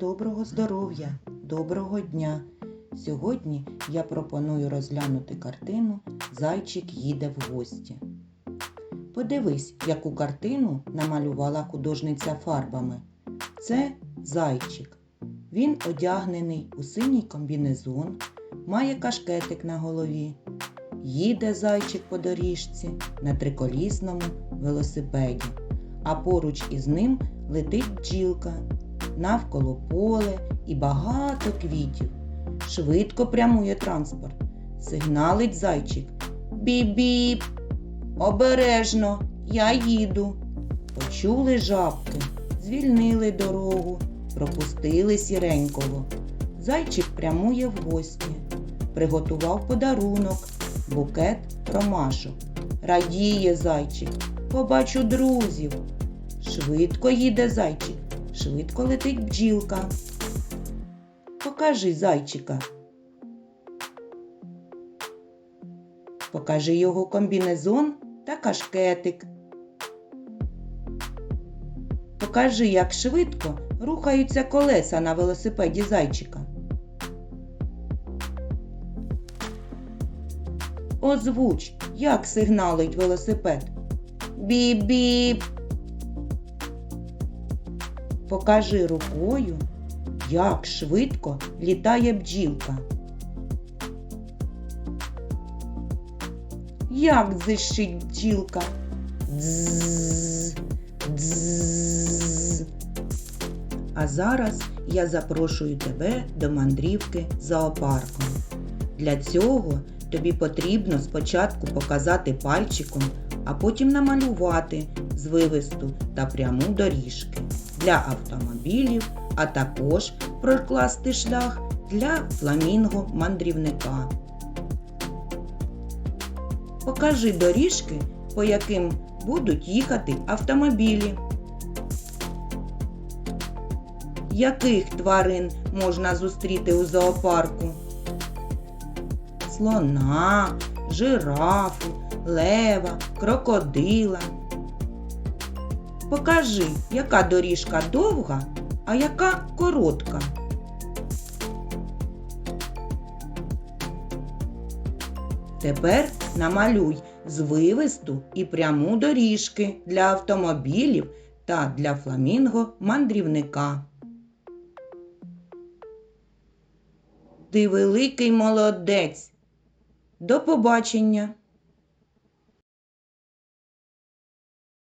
доброго здоров'я, доброго дня! Сьогодні я пропоную розглянути картину Зайчик їде в гості. Подивись, яку картину намалювала художниця фарбами. Це зайчик. Він одягнений у синій комбінезон, має кашкетик на голові. Їде зайчик по доріжці на триколісному велосипеді, а поруч із ним летить бджілка, навколо поле і багато квітів. Швидко прямує транспорт. Сигналить зайчик. Біп-біп! Обережно, я їду. Почули жабки, звільнили дорогу, пропустили сіренького. Зайчик прямує в гості. Приготував подарунок, букет ромашок. Радіє зайчик, побачу друзів. Швидко їде зайчик, швидко летить бджілка. Покажи зайчика. Покажи його комбінезон та кашкетик. Покажи, як швидко рухаються колеса на велосипеді зайчика. Озвуч, як сигналить велосипед. Біп-біп. Покажи рукою, як швидко літає бджілка. Як зищить бджілка? Дзз, дзз. А зараз я запрошую тебе до мандрівки зоопарком. Для цього тобі потрібно спочатку показати пальчиком, а потім намалювати звивисту та пряму доріжки для автомобілів, а також прокласти шлях для фламінго-мандрівника. Покажи доріжки, по яким будуть їхати автомобілі. Яких тварин можна зустріти у зоопарку? Слона, жирафу, лева, крокодила. Покажи, яка доріжка довга, а яка коротка. Тепер намалюй звивисту і пряму доріжки для автомобілів та для фламінго-мандрівника. Ти великий молодець. До побачення!